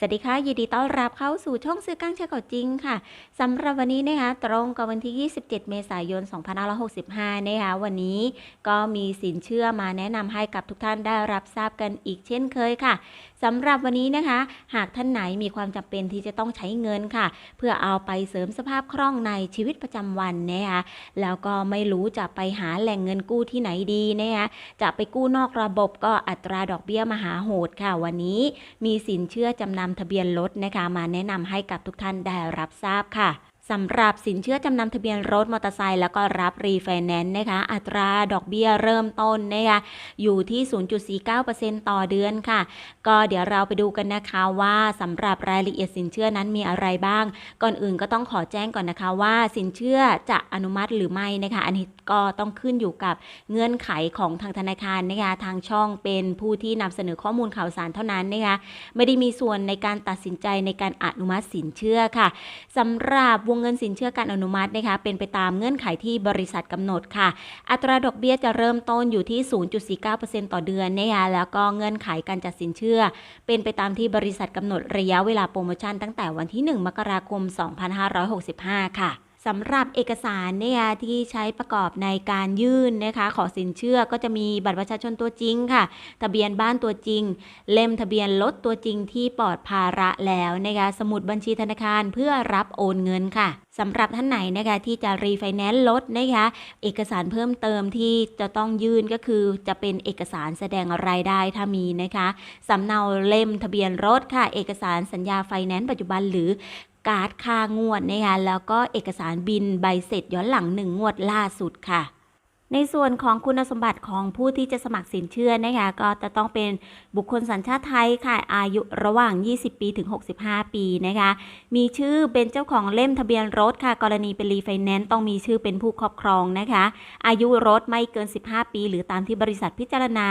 สวัสดีค่ะยินดีต้อนรับเข้าสู่ช่องซื้อกลางเชื่อก่าจริงค่ะสำหรับวันนี้นะคะตรงกับวันที่ 27 เมษายน 2565 นะคะวันนี้ก็มีสินเชื่อมาแนะนำให้กับทุกท่านได้รับทราบกันอีกเช่นเคยค่ะสำหรับวันนี้นะคะ หากท่านไหนมีความจำเป็นที่จะต้องใช้เงินค่ะ เพื่อเอาไปเสริมสภาพคล่องในชีวิตประจำวันนะคะแล้วก็ไม่รู้จะไปหาแหล่งเงินกู้ที่ไหนดีนะคะจะไปกู้นอกระบบก็อัตราดอกเบี้ยมหาโหดค่ะ วันนี้มีสินเชื่อจำนำทะเบียนรถนะคะ มาแนะนำให้กับทุกท่านได้รับทราบค่ะ สำหรับสินเชื่อจำนำทะเบียนรถมอเตอร์ไซค์แล้วก็รับรีไฟแนนซ์นะคะอัตราดอกเบี้ยเริ่มต้นนะคะอยู่ที่ 0.49%ต่อเดือนค่ะ ก็เดี๋ยวเราไปดูกันนะคะว่าสำหรับรายละเอียดสินเชื่อนั้นมีอะไรบ้าง ก่อนอื่นก็ต้องขอแจ้งก่อนนะคะว่าสินเชื่อจะอนุมัติหรือไม่นะคะ อันนี้ก็ต้องขึ้นอยู่กับเงื่อนไขของทางธนาคารนะคะทางช่องเป็นผู้ที่นำเสนอข้อมูลข่าวสารเท่านั้นนะคะไม่ได้มีส่วนในการตัดสินใจในการอนุมัติสินเชื่อค่ะสำหรับวงเงินสินเชื่อการอนุมัตินะคะเป็นไปตามเงื่อนไขที่บริษัทกำหนดค่ะ อัตราดอกเบี้ยจะเริ่มต้นอยู่ที่ 0.49%ต่อเดือนนะคะแล้วก็เงื่อนไขการจัดสินเชื่อ เป็นไปตามที่บริษัทกำหนดระยะเวลาโปรโมชั่นตั้งแต่วันที่ 1 มกราคม 2565 ค่ะ สำหรับเอกสารเนี่ยที่ใช้ประกอบในการยื่นนะคะ ขอสินเชื่อก็จะมีบัตรประชาชนตัวจริงค่ะ ทะเบียนบ้านตัวจริง เล่มทะเบียนรถตัวจริงที่ปลอดภาระแล้วนะคะสมุดบัญชีธนาคารเพื่อรับโอนเงินค่ะสำหรับท่านไหนนะคะที่จะรีไฟแนนซ์รถนะคะเอกสารเพิ่มเติมที่จะต้องยื่นก็คือจะเป็นเอกสารแสดงรายได้ถ้ามีนะคะสำเนาเล่มทะเบียนรถค่ะ เอกสารสัญญาไฟแนนซ์ปัจจุบันหรือ การ์ดค่างวดนะคะแล้วก็เอกสารบินใบเสร็จย้อนหลังหนึ่งงวดล่าสุดค่ะ ในส่วนของคุณสมบัติของผู้ที่จะสมัครสินเชื่อนะคะก็จะต้องเป็นบุคคลสัญชาติไทยค่ะอายุระหว่าง 20 ปีถึง 65 ปีนะคะมีชื่อเป็นเจ้าของเล่มทะเบียนรถค่ะ กรณีเป็นรีไฟแนนซ์ต้องมีชื่อเป็นผู้ครอบครองนะคะ อายุรถไม่เกิน 15 ปี หรือตามที่บริษัทพิจารณา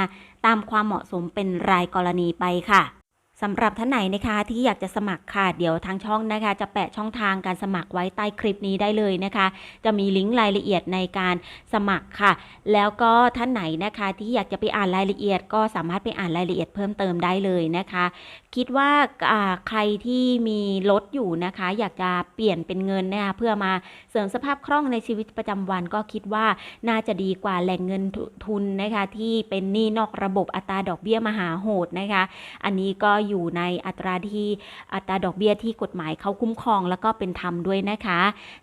ตามความเหมาะสมเป็นรายกรณีไปค่ะ สำหรับท่านไหนนะคะที่อยากจะสมัครค่ะ เดี๋ยวทางช่องนะคะ จะแปะช่องทางการสมัครไว้ใต้คลิปนี้ได้เลยนะคะ จะมีลิงก์รายละเอียดในการสมัครค่ะ แล้วก็ท่านไหนนะคะที่อยากจะไปอ่านรายละเอียด ก็สามารถไปอ่านรายละเอียดเพิ่มเติมได้เลยนะคะ คิดว่าใครที่มีรถอยู่นะคะ อยากจะเปลี่ยนเป็นเงินนะคะเพื่อมาเสริมสภาพคล่องในชีวิตประจำวัน ก็คิดว่าน่าจะดีกว่าแหล่งเงินทุนนะคะ ที่เป็นหนี้นอกระบบอัตราดอกเบี้ยมหาโหดนะคะ อันนี้ก็อยู่ในอัตราที่อัตราดอกเบี้ยที่กฎหมายเขาคุ้มครองแล้วก็เป็นธรรมด้วยนะคะ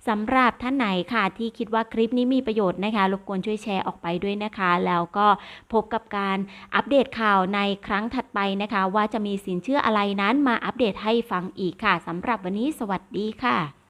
สำหรับท่านไหนค่ะ ที่คิดว่าคลิปนี้มีประโยชน์นะคะรบกวนช่วยแชร์ออกไปด้วยนะคะ แล้วก็พบกับการอัปเดตข่าวในครั้งถัดไปนะคะ ว่าจะมีสินเชื่ออะไรนั้นมาอัปเดตให้ฟังอีกค่ะสำหรับวันนี้สวัสดีค่ะ